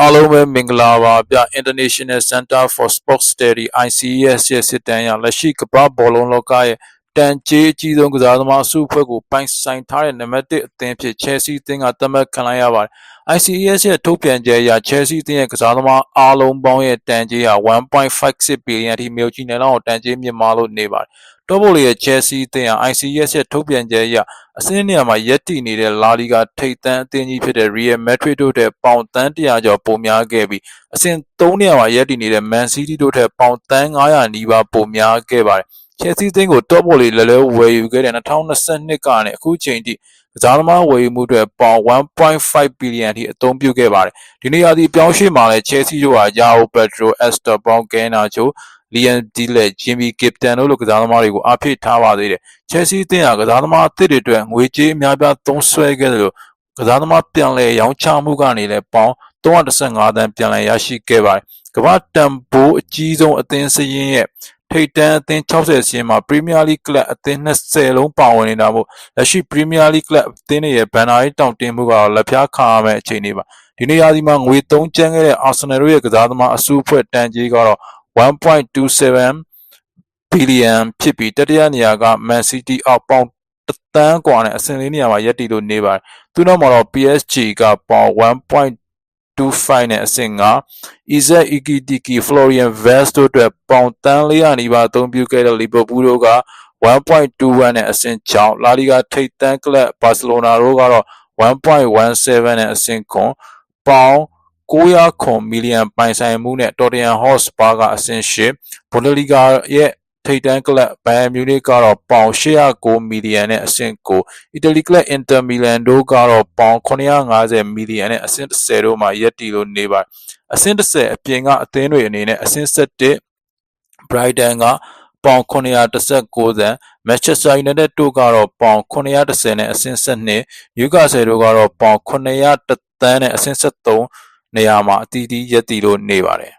အားလုံးပဲမင်္ဂလာပါဗျ International Center for Sports Study ICS ရဲ့စစ်တမ်းအရလက်ရှိကမ္ဘာဘောလုံးလောကရဲ့ တန်ကြေးအကြီးဆုံးကစားသမားအစုအဖွဲ့ကိုပိုင်ဆိုင်ထားတဲ့နံပါတ်1အသင်းဖြစ် Chelsea အသင်းကသတ်မှတ်ခံလိုက်ရပါတယ်။ ICS ရဲ့ထုတ်ပြန်ချက်အရ Chelsea အသင်းရဲ့ကစားသမားအားလုံးပေါင်းရဲ့တန်ကြေးဟာ1.56ဘီလီယံအထိမြုပ်ကြီးနေလောက်တန်ကြေးမြင့်မားလို့နေပါတယ်။တော့ဘိုလီရဲ့ Chelsea အသင်းဟာ ICS ရဲ့ထုတ်ပြန်ချက်အရအစင်းနေရာမှာရက်တည်နေတဲ့လာလီဂါထိပ်တန်းအသင်းကြီးဖြစ်တဲ့ Real Madrid တို့ထက်ပေါင်တန်း100ကျော်ပိုများခဲ့ပြီးအဆင့်3နေရာမှာရက်တည်နေတဲ့ Man City တို့ထက်ပေါင်တန်း900နီးပါးပိုများခဲ့ပါတယ်။ Chelsea အသင်းကို top ဘော်လေးလဲလဲဝယ်ယူခဲ့တဲ့2022ကနေအခုချိန်ထိကစားသမားဝယ်ယူမှုတွေပေါင်1.5ဘီလီယံထိအသုံးပြုခဲ့ပါတယ်။ဒီနေရာဒီပြောင်းရွှေ့မှာလဲ Chelsea တို့ဟာယာအိုပက်ဒရိုအက်စတာဘောင်ဂဲနာချိုလီယန်ဒီလက်ဂျင်မီကစ်တန်တို့လိုကစားသမားတွေကိုအားဖြည့်ထားပါသေးတယ်။ Chelsea အသင်းဟာကစားသမားအသစ်တွေအတွက်ငွေကြေးအများပြားသုံးစွဲခဲ့တယ်လို့ကစားသမားပြန်လည်ရောင်းချမှုကနေလည်းပေါင်315တန်းပြန်လည်ရရှိခဲ့ပါတယ်။ကမ္ဘာတန်ဖိုးအကြီးဆုံးအသင်းစည်းရင်းရဲ့ ထိပ်တန်းအသင်း60စီးမှာ Premier League ကလပ်အသင်း20လုံးပါဝင်နေတာမို့လက်ရှိ Premier League ကလပ်အသင်းတွေရဲ့ဘန်နာရေးတောင်တင်မှုကတော့လက်ဖြားခံရမယ့်အခြေအနေပါဒီနေရာဒီမှာငွေသုံးကျန်းခဲ့တဲ့ Arsenal တို့ရဲ့ကစားသမားအစုအဖွဲ့တန်ကြီးကတော့1.27ဘီလီယံဖြစ်ပြီးတတိယနေရာက Man City အောက်ပေါင်းတသန်းกว่าနဲ့အဆင့်လေးနေရာမှာရပ်တည်လို့နေပါတယ်သူနောက်မှာတော့ PSG ကပေါင် 1.25နဲ့အဆင့်5 Isaac Ikitiki Florian Vest တို့အတွက်ပေါင်တန်း400နီးပါးအသုံးပြုခဲ့တဲ့ Liverpool တို့က1.21နဲ့အဆင့်6လာလီဂါထိပ်တန်းကလပ်ဘာစီလိုနာတို့ကတော့1.17နဲ့အဆင့်9ပေါင်900ခွန်မီလီယံပိုင်ဆိုင်မှုနဲ့ Tottenham Hotspur ကအဆင့်8 Bundesliga ရဲ့ ထိပ်တန်းကလပ်ဘိုင်ယန်မြူနစ်ကတော့ပေါင်809မီလီယံနဲ့အဆင့်9အီတလီကလပ်အင်တာမီလန်တို့ကတော့ပေါင်950မီလီယံနဲ့အဆင့်10တို့မှာရပ်တည်လို့နေပါအဆင့်10အပြင်ကအသင်းတွေအနေနဲ့အဆင့်7 Brighton ကပေါင်919သန်း Manchester United တို့ကတော့ပေါင်910နဲ့အဆင့်7 Newcastle တို့ကတော့ပေါင်900သန်းနဲ့အဆင့်73နေရာမှာအတီးတီးရပ်တည်လို့နေပါတယ်